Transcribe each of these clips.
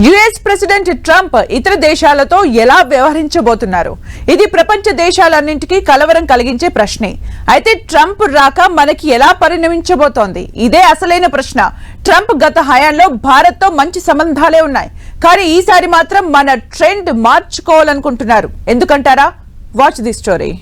US president Trump ఇతర దేశాలతో ఎలా వ్యవహరించబోతున్నారు? ఇది ప్రపంచ దేశాలన్నింటికీ కలవరం కలిగించే ప్రశ్నే. అయితే ట్రంప్ రాక మనకి ఎలా పరిణమించబోతోంది? ఇదే అసలైన ప్రశ్న. ట్రంప్ గత హయాంలో భారత్తో మంచి సంబంధాలే ఉన్నాయి. కానీ ఈసారి మాత్రం మన ట్రెండ్ మార్చుకోవాలనుకుంటున్నారు. ఎందుకంటారా? Watch the story.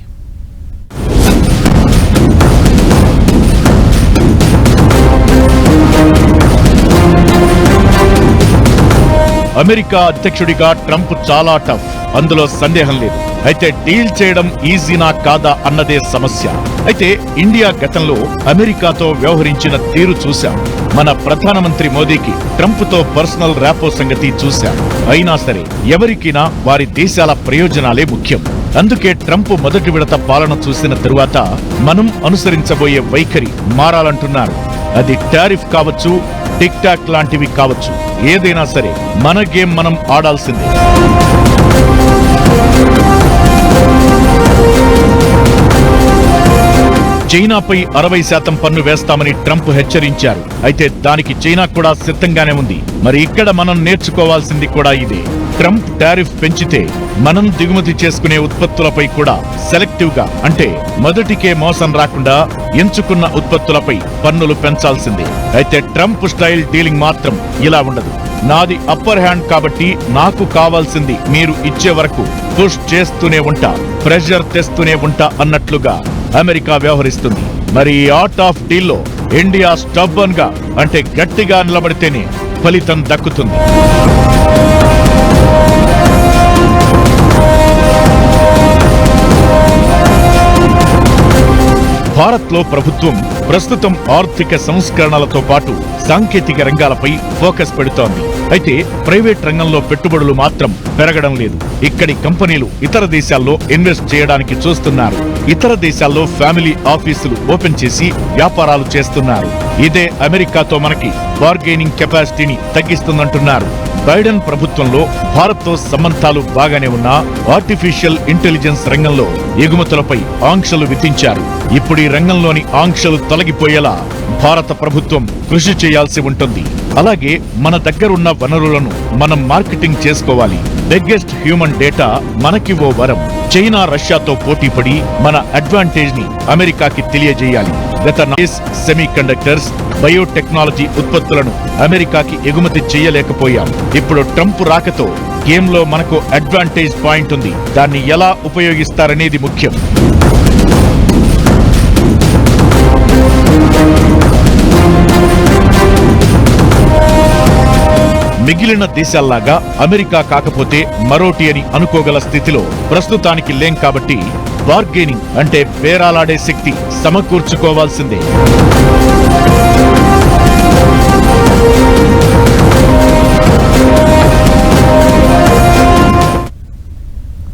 అమెరికా అధ్యక్షుడిగా ట్రంప్ చాలా టఫ్ అందులో సందేహం లేదు. అయితే డీల్ చేయడం ఈజీనా కాదా అన్నదే సమస్య. అయితే ఇండియా గతంలో అమెరికాతో వ్యవహరించిన తీరు చూశాం. మన ప్రధానమంత్రి మోదీకి ట్రంప్తో పర్సనల్ ర్యాపో సంగతి చూశాం. అయినా సరే ఎవరికైనా వారి దేశాల ప్రయోజనాలే ముఖ్యం. అందుకే ట్రంప్ మొదటి విడత పాలన చూసిన తరువాత మనం అనుసరించబోయే వైఖరి మారాలంటున్నారు. అది టారిఫ్ కావచ్చు టిక్ టాక్ లాంటివి కావచ్చు. ఏదైనా సరే మన గేమ్ మనం ఆడాల్సిందే. చైనాపై అరవై శాతం పన్ను వేస్తామని ట్రంప్ హెచ్చరించారు. అయితే దానికి చైనా కూడా సిద్ధంగానే ఉంది. మరి ఇక్కడ మనం నేర్చుకోవాల్సింది కూడా ఇదే. ట్రంప్ టారిఫ్ పెంచితే మనం దిగుమతి చేసుకునే ఉత్పత్తులపై కూడా సెలెక్టివ్గా అంటే మొదటికే మోసం రాకుండా ఎంచుకున్న ఉత్పత్తులపై పన్నులు పెంచాల్సిందే. అయితే ట్రంప్ స్టైల్ డీలింగ్ మాత్రం ఇలా ఉండదు. నాది అప్పర్ హ్యాండ్ కాబట్టి నాకు కావాల్సింది మీరు ఇచ్చే వరకు పుష్ చేస్తూనే ఉంటా ప్రెషర్ తెస్తూనే ఉంటా అన్నట్లుగా అమెరికా వ్యవహరిస్తుంది. మరి ఆర్ట్ ఆఫ్ డీల్లో ఇండియా స్టబ్బన్గా అంటే గట్టిగా నిలబడితేనే ఫలితం దక్కుతుంది. భారత్లో ప్రభుత్వం ప్రస్తుతం ఆర్థిక సంస్కరణలతో పాటు సాంకేతిక రంగాలపై ఫోకస్ పెడుతోంది. అయితే ప్రైవేట్ రంగంలో పెట్టుబడులు మాత్రం పెరగడం లేదు. ఇక్కడి కంపెనీలు ఇతర దేశాల్లో ఇన్వెస్ట్ చేయడానికి చూస్తున్నారు. ఇతర దేశాల్లో ఫ్యామిలీ ఆఫీసులు ఓపెన్ చేసి వ్యాపారాలు చేస్తున్నారు. ఇదే అమెరికాతో మనకి బార్గెనింగ్ కెపాసిటీని తగ్గిస్తుందంటున్నారు. బైడెన్ ప్రభుత్వంలో భారత్తో సంబంధాలు బాగానే ఉన్నా ఆర్టిఫిషియల్ ఇంటెలిజెన్స్ రంగంలో ఎగుమతులపై ఆంక్షలు విధించారు. ఇప్పుడు ఈ రంగంలోని ఆంక్షలు తొలగిపోయేలా భారత ప్రభుత్వం కృషి చేయాల్సి ఉంటుంది. అలాగే మన దగ్గరున్న వనరులను మనం మార్కెటింగ్ చేసుకోవాలి. బిగ్గెస్ట్ హ్యూమన్ డేటా మనకి ఓ వరం. చైనా రష్యాతో పోటీపడి మన అడ్వాంటేజ్ని అమెరికాకి తెలియజేయాలి. గత సెమీ కండక్టర్స్ బయోటెక్నాలజీ ఉత్పత్తులను అమెరికాకి ఎగుమతి చేయలేకపోయాం. ఇప్పుడు ట్రంప్ రాకతో గేమ్లో మనకు అడ్వాంటేజ్ పాయింట్ ఉంది. దాన్ని ఎలా ఉపయోగిస్తారనేది ముఖ్యం. మిగిలిన దేశాల్లాగా అమెరికా కాకపోతే మరోటి అని అనుకోగల స్థితిలో ప్రస్తుతానికి లేం కాబట్టి బార్గెనింగ్ అంటే పేరాలాడే శక్తి సమకూర్చుకోవాల్సిందే.